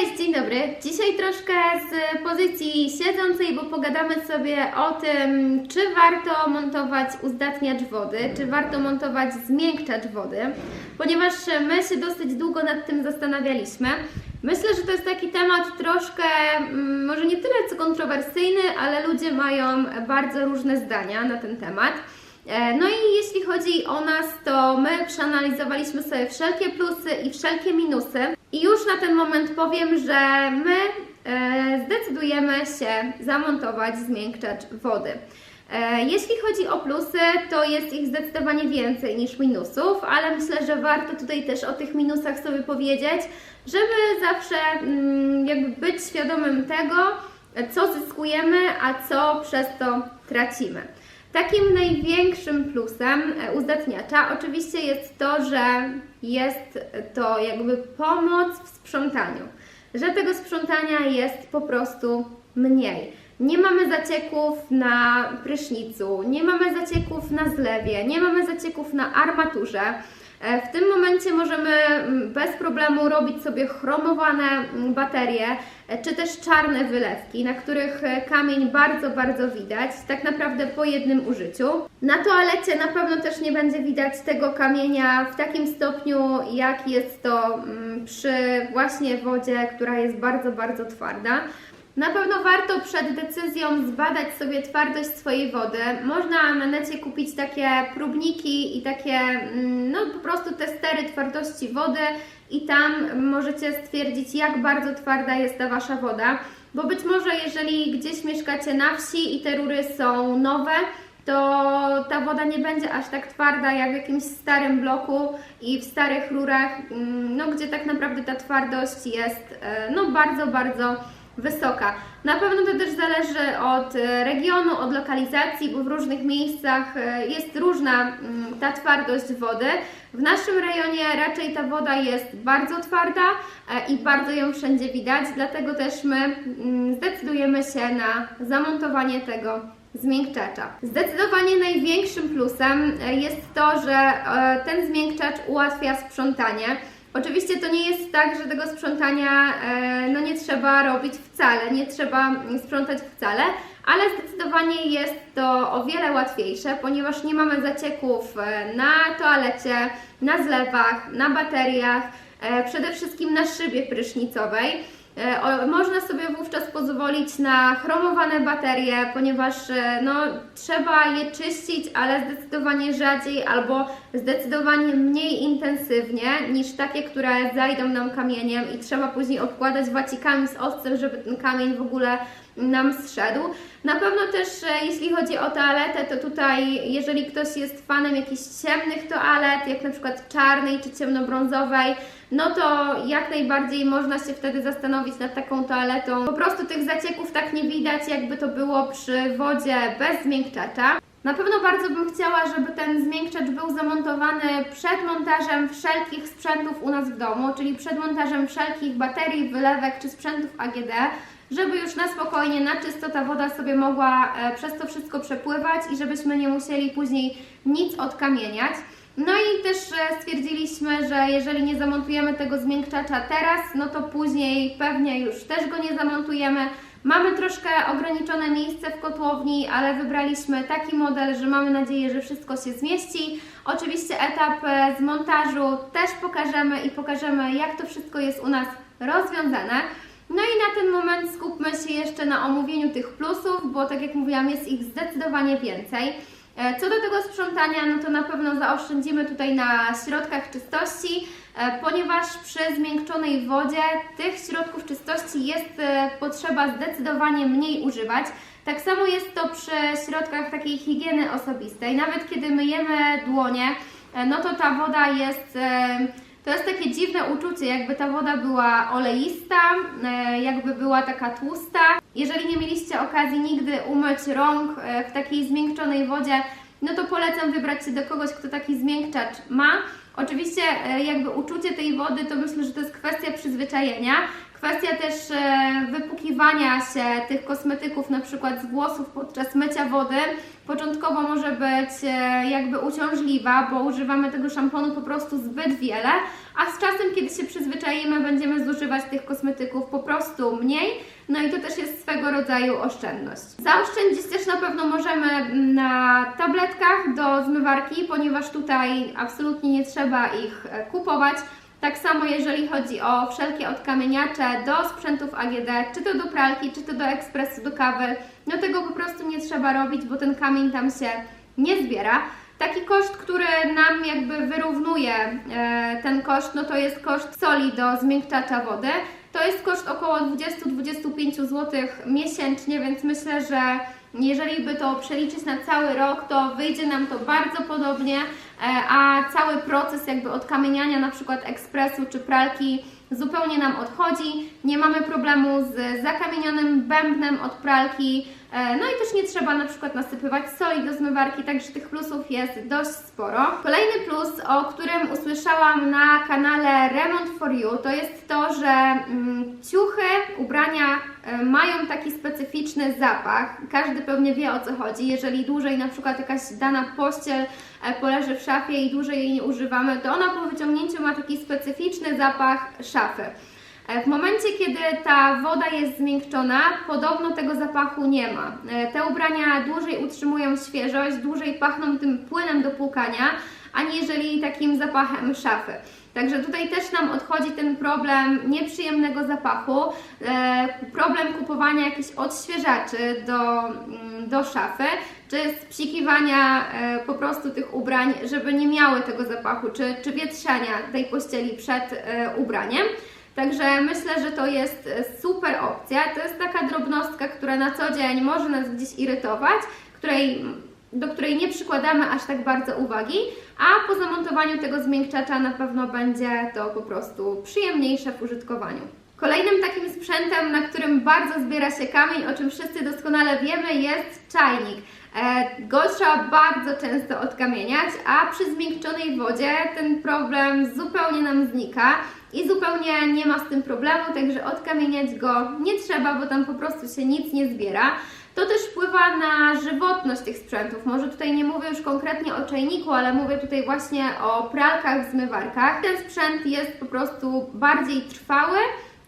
Cześć, dzień dobry. Dzisiaj troszkę z pozycji siedzącej, bo pogadamy sobie o tym, czy warto montować uzdatniacz wody, czy warto montować zmiękczacz wody, ponieważ my się dosyć długo nad tym zastanawialiśmy. Myślę, że to jest taki temat troszkę, mm, może nie tyle co kontrowersyjny, ale ludzie mają bardzo różne zdania na ten temat. E, No i jeśli chodzi o nas, to my przeanalizowaliśmy sobie wszelkie plusy i wszelkie minusy. I już na ten moment powiem, że my e, zdecydujemy się zamontować zmiękczacz wody. E, Jeśli chodzi o plusy, to jest ich zdecydowanie więcej niż minusów, ale myślę, że warto tutaj też o tych minusach sobie powiedzieć, żeby zawsze mm, jakby być świadomym tego, co zyskujemy, a co przez to tracimy. Takim największym plusem e, uzdatniacza oczywiście jest to, że jest to jakby pomoc w sprzątaniu, że tego sprzątania jest po prostu mniej. Nie mamy zacieków na prysznicu, nie mamy zacieków na zlewie, nie mamy zacieków na armaturze. E, W tym momencie możemy mm, bez problemu robić sobie chromowane mm, baterie, e, czy też czarne wylewki, na których e, kamień bardzo, bardzo widać, tak naprawdę po jednym użyciu. Na toalecie na pewno też nie będzie widać tego kamienia w takim stopniu, jak jest to mm, przy właśnie wodzie, która jest bardzo, bardzo twarda. Na pewno warto przed decyzją zbadać sobie twardość swojej wody. Można na necie kupić takie próbniki i takie, mm, no po prostu testery twardości wody i tam możecie stwierdzić, jak bardzo twarda jest ta Wasza woda. Bo być może jeżeli gdzieś mieszkacie na wsi i te rury są nowe, to ta woda nie będzie aż tak twarda jak w jakimś starym bloku i w starych rurach, mm, no gdzie tak naprawdę ta twardość jest e, no bardzo, bardzo wysoka. Na pewno to też zależy od e, regionu, od lokalizacji, bo w różnych miejscach e, jest różna mm, ta twardość wody. W naszym rejonie raczej ta woda jest bardzo twarda e, i bardzo ją wszędzie widać, dlatego też my mm, zdecydujemy się na zamontowanie tego zmiękczacza. Zdecydowanie największym plusem jest to, że ten zmiękczacz ułatwia sprzątanie. Oczywiście to nie jest tak, że tego sprzątania e, no nie trzeba robić wcale, nie trzeba sprzątać wcale, ale zdecydowanie jest to o wiele łatwiejsze, ponieważ nie mamy zacieków e, na toalecie, na zlewach, na bateriach, e, przede wszystkim na szybie prysznicowej. E, Można sobie wówczas pozwolić na chromowane baterie, ponieważ e, no, trzeba je czyścić, ale zdecydowanie rzadziej albo zdecydowanie mniej intensywnie niż takie, które zajdą nam kamieniem i trzeba później obkładać wacikami z oscem, żeby ten kamień w ogóle nam zszedł. Na pewno też e, jeśli chodzi o toaletę, to tutaj jeżeli ktoś jest fanem jakichś ciemnych toalet, jak na przykład czarnej czy ciemnobrązowej, no to jak najbardziej można się wtedy zastanowić nad taką toaletą. Po prostu tych zacieków tak nie widać, jakby to było przy wodzie bez zmiękczacza. Na pewno bardzo bym chciała, żeby ten zmiękczacz był zamontowany przed montażem wszelkich sprzętów u nas w domu, czyli przed montażem wszelkich baterii, wylewek czy sprzętów AGD, żeby już na spokojnie, na czysto ta woda sobie mogła e, przez to wszystko przepływać i żebyśmy nie musieli później nic odkamieniać. No i też e, stwierdziliśmy, że jeżeli nie zamontujemy tego zmiękczacza teraz, no to później pewnie już też go nie zamontujemy. Mamy troszkę ograniczone miejsce w kotłowni, ale wybraliśmy taki model, że mamy nadzieję, że wszystko się zmieści. Oczywiście etap e, z montażu też pokażemy i pokażemy, jak to wszystko jest u nas rozwiązane. No i na ten moment skupmy się jeszcze na omówieniu tych plusów, bo tak jak mówiłam, jest ich zdecydowanie więcej. E, Co do tego sprzątania, no to na pewno zaoszczędzimy tutaj na środkach czystości, e, ponieważ przy zmiękczonej wodzie tych środków czystości jest e, potrzeba zdecydowanie mniej używać. Tak samo jest to przy środkach takiej higieny osobistej. Nawet kiedy myjemy dłonie, no to ta woda jest. To jest takie dziwne uczucie, jakby ta woda była oleista, e, jakby była taka tłusta. Jeżeli nie mieliście okazji nigdy umyć rąk e, w takiej zmiękczonej wodzie, no to polecam wybrać się do kogoś, kto taki zmiękczacz ma. Oczywiście e, jakby uczucie tej wody to myślę, że to jest kwestia przyzwyczajenia, Kwestia też e, wypukiwania się tych kosmetyków, na przykład z włosów podczas mycia wody, początkowo może być e, jakby uciążliwa, bo używamy tego szamponu po prostu zbyt wiele, a z czasem, kiedy się przyzwyczaimy, będziemy zużywać tych kosmetyków po prostu mniej, no i to też jest swego rodzaju oszczędność. Zaoszczędzić też na pewno możemy na tabletkach do zmywarki, ponieważ tutaj absolutnie nie trzeba ich e, kupować. Tak samo jeżeli chodzi o wszelkie odkamieniacze do sprzętów AGD, czy to do pralki, czy to do ekspresu, do kawy, no tego po prostu nie trzeba robić, bo ten kamień tam się nie zbiera. Taki koszt, który nam jakby wyrównuje e, ten koszt, no to jest koszt soli do zmiękczacza wody. To jest koszt około 20-25 zł miesięcznie, więc myślę, że jeżeli by to przeliczyć na cały rok, to wyjdzie nam to bardzo podobnie, a cały proces jakby odkamieniania na przykład ekspresu czy pralki zupełnie nam odchodzi. Nie mamy problemu z zakamienionym bębnem od pralki, e, no i też nie trzeba na przykład nasypywać soli do zmywarki, także tych plusów jest dość sporo. Kolejny plus, o którym usłyszałam na kanale Remont for You, to jest to, że mm, ciuchy, ubrania e, mają taki specyficzny zapach. Każdy pewnie wie o co chodzi. Jeżeli dłużej na przykład jakaś dana pościel e, poleży w szafie i dłużej jej nie używamy, to ona po wyciągnięciu ma taki specyficzny zapach szafy. E, W momencie, kiedy ta woda jest zmiękczona, podobno tego zapachu nie ma. E, Te ubrania dłużej utrzymują świeżość, dłużej pachną tym płynem do płukania, aniżeli takim zapachem szafy. Także tutaj też nam odchodzi ten problem nieprzyjemnego zapachu, e, problem kupowania jakichś odświeżaczy do, mm, do szafy, czy spsikiwania po prostu tych ubrań, żeby nie miały tego zapachu, czy, czy wietrzania tej pościeli przed ubraniem. Także myślę, że to jest e, super opcja. To jest taka drobnostka, która na co dzień może nas gdzieś irytować, której, do której nie przykładamy aż tak bardzo uwagi, a po zamontowaniu tego zmiękczacza na pewno będzie to po prostu przyjemniejsze w użytkowaniu. Kolejnym takim sprzętem, na którym bardzo zbiera się kamień, o czym wszyscy doskonale wiemy, jest czajnik. E, Go trzeba bardzo często odkamieniać, a przy zmiękczonej wodzie ten problem zupełnie nam znika i zupełnie nie ma z tym problemu, także odkamieniać go nie trzeba, bo tam po prostu się nic nie zbiera. To też wpływa na żywotność tych sprzętów. Może tutaj nie mówię już konkretnie o czajniku, ale mówię tutaj właśnie o pralkach, zmywarkach. Ten sprzęt jest po prostu bardziej trwały,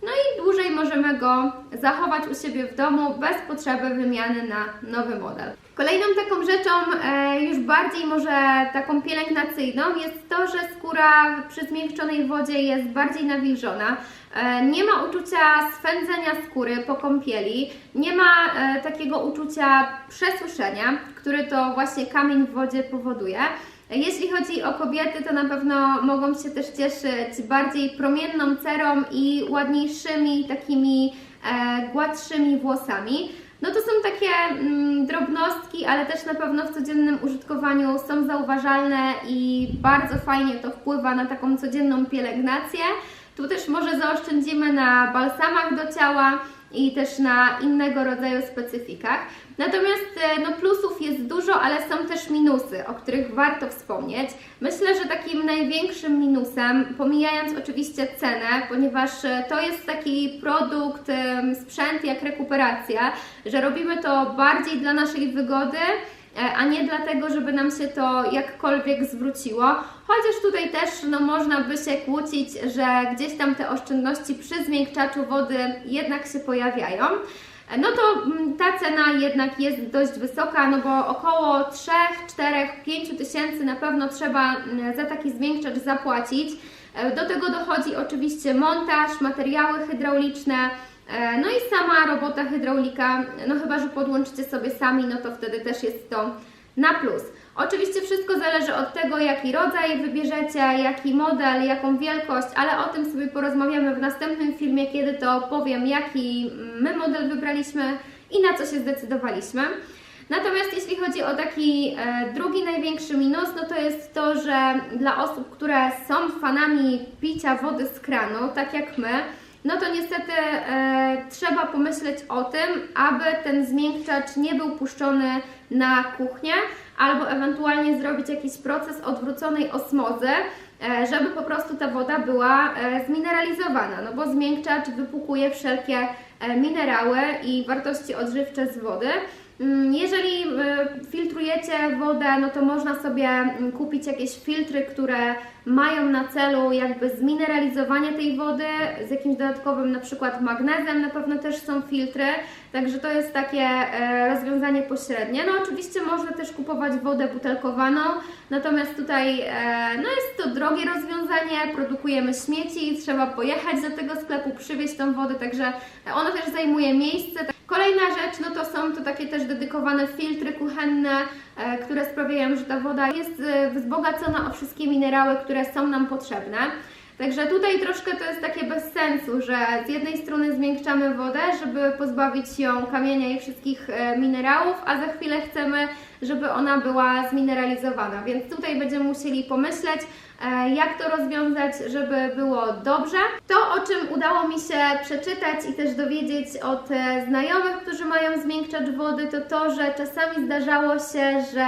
no i dłużej możemy go zachować u siebie w domu bez potrzeby wymiany na nowy model. Kolejną taką rzeczą, e, już bardziej może taką pielęgnacyjną, jest to, że skóra przy zmiękczonej wodzie jest bardziej nawilżona. E, nie ma uczucia swędzenia skóry po kąpieli, nie ma e, takiego uczucia przesuszenia, który to właśnie kamień w wodzie powoduje. Jeśli chodzi o kobiety, to na pewno mogą się też cieszyć bardziej promienną cerą i ładniejszymi, takimi e, gładszymi włosami. No to są takie mm, drobnostki, ale też na pewno w codziennym użytkowaniu są zauważalne i bardzo fajnie to wpływa na taką codzienną pielęgnację. Tu też może zaoszczędzimy na balsamach do ciała i też na innego rodzaju specyfikach. Natomiast e, no, plusów jest dużo, ale są też minusy, o których warto wspomnieć. Myślę, że takim największym minusem, pomijając oczywiście cenę, ponieważ e, to jest taki produkt, sprzęt jak rekuperacja, że robimy to bardziej dla naszej wygody, a nie dlatego, żeby nam się to jakkolwiek zwróciło. Chociaż tutaj też no, można by się kłócić, że gdzieś tam te oszczędności przy zmiękczaczu wody jednak się pojawiają. E, No to mm, ta cena jednak jest dość wysoka, no bo około 3, 4, 5 tysięcy na pewno trzeba mm, za taki zmiękczacz zapłacić. E, Do tego dochodzi oczywiście montaż, materiały hydrauliczne, e, no i sama robota hydraulika, no chyba, że podłączycie sobie sami, no to wtedy też jest to na plus. Oczywiście wszystko zależy od tego, jaki rodzaj wybierzecie, jaki model, jaką wielkość, ale o tym sobie porozmawiamy w następnym filmie, kiedy to powiem, jaki my model wybraliśmy i na co się zdecydowaliśmy. Natomiast jeśli chodzi o taki e, drugi największy minus, no to jest to, że dla osób, które są fanami picia wody z kranu, tak jak my, no to niestety e, trzeba pomyśleć o tym, aby ten zmiękczacz nie był puszczony na kuchnię, albo ewentualnie zrobić jakiś proces odwróconej osmozy, e, żeby po prostu ta woda była e, zmineralizowana, no bo zmiękczacz wypłukuje wszelkie e, minerały i wartości odżywcze z wody. Mm, Jeżeli e, filtrujecie wodę, no to można sobie mm, kupić jakieś filtry, które mają na celu jakby zmineralizowanie tej wody z jakimś dodatkowym na przykład magnezem, na pewno też są filtry, także to jest takie e, rozwiązanie pośrednie. No oczywiście można też kupować wodę butelkowaną, natomiast tutaj e, no jest to drogie rozwiązanie, produkujemy śmieci, trzeba pojechać do tego sklepu, przywieźć tą wodę, także ono też zajmuje miejsce. Kolejna rzecz, no to są to takie też dedykowane filtry kuchenne, e, które sprawiają, że ta woda jest wzbogacona o wszystkie minerały, które są nam potrzebne. Także tutaj troszkę to jest takie bez sensu, że z jednej strony zmiękczamy wodę, żeby pozbawić ją kamienia i wszystkich e, minerałów, a za chwilę chcemy, żeby ona była zmineralizowana. Więc tutaj będziemy musieli pomyśleć, e, jak to rozwiązać, żeby było dobrze. To, o czym udało mi się przeczytać i też dowiedzieć od e, znajomych, którzy mają zmiękczacz wody, to to, że czasami zdarzało się, że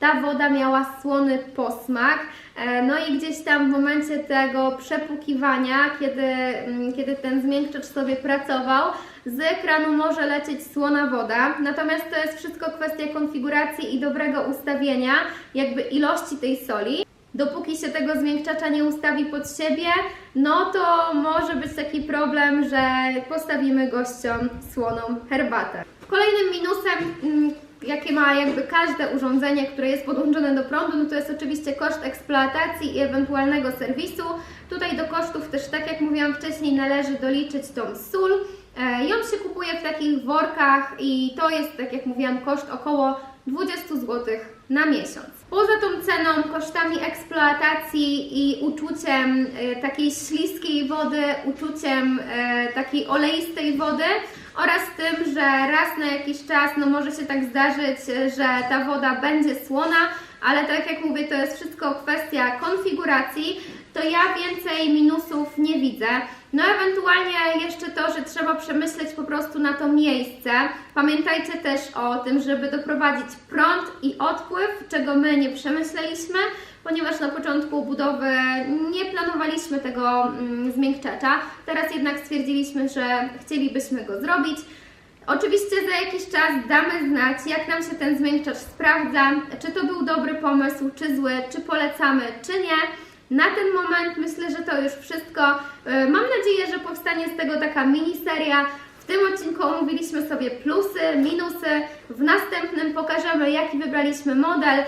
ta woda miała słony posmak. E, No i gdzieś tam w momencie tego przepłukiwania, kiedy, mm, kiedy ten zmiękczacz sobie pracował, z ekranu może lecieć słona woda. Natomiast to jest wszystko kwestia konfiguracji i dobrego ustawienia, jakby ilości tej soli. Dopóki się tego zmiękczacza nie ustawi pod siebie, no to może być taki problem, że postawimy gościom słoną herbatę. Kolejnym minusem, mm, jakie ma jakby każde urządzenie, które jest podłączone do prądu, no to jest oczywiście koszt eksploatacji i ewentualnego serwisu. Tutaj do kosztów też, tak jak mówiłam wcześniej, należy doliczyć tą sól. E, on się kupuje w takich workach i to jest, tak jak mówiłam, koszt około 20 zł na miesiąc. Poza tą ceną, kosztami eksploatacji i uczuciem e, takiej śliskiej wody, uczuciem e, takiej oleistej wody oraz tym, że raz na jakiś czas no może się tak zdarzyć, że ta woda będzie słona, ale tak jak mówię, to jest wszystko kwestia konfiguracji, to ja więcej minusów nie widzę. No ewentualnie jeszcze to, że trzeba przemyśleć po prostu na to miejsce. Pamiętajcie też o tym, żeby doprowadzić prąd i odpływ, czego my nie przemyśleliśmy, ponieważ na początku budowy nie planowaliśmy tego mm, zmiękczacza. Teraz jednak stwierdziliśmy, że chcielibyśmy go zrobić. Oczywiście za jakiś czas damy znać, jak nam się ten zmiękczacz sprawdza, czy to był dobry pomysł, czy zły, czy polecamy, czy nie. Na ten moment myślę, że to już wszystko. E, Mam nadzieję, że powstanie z tego taka miniseria. W tym odcinku omówiliśmy sobie plusy, minusy. W następnym pokażemy, jaki wybraliśmy model e,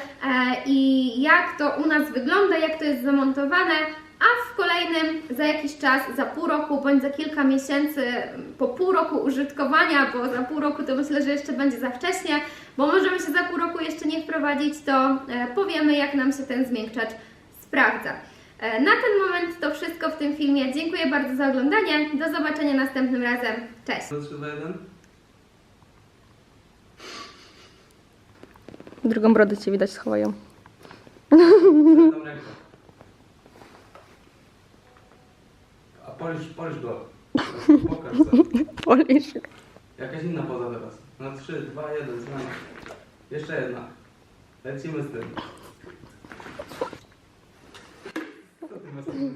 i jak to u nas wygląda, jak to jest zamontowane. A w kolejnym za jakiś czas, za pół roku bądź za kilka miesięcy, po pół roku użytkowania, bo za pół roku to myślę, że jeszcze będzie za wcześnie, bo możemy się za pół roku jeszcze nie wprowadzić, to e, powiemy, jak nam się ten zmiękczacz sprawdza. E, Na ten moment to wszystko w tym filmie. Dziękuję bardzo za oglądanie. Do zobaczenia następnym razem. Cześć! 3, 2, 1. Drugą brodę ci widać, schowaj ją. Przedam rękę. A polisz, polisz go. Pokaż co. Polisz. Jakaś inna poza teraz. Na 3, 2, 1, zmiana. Jeszcze jedna. Lecimy z tym. Co tym językiem?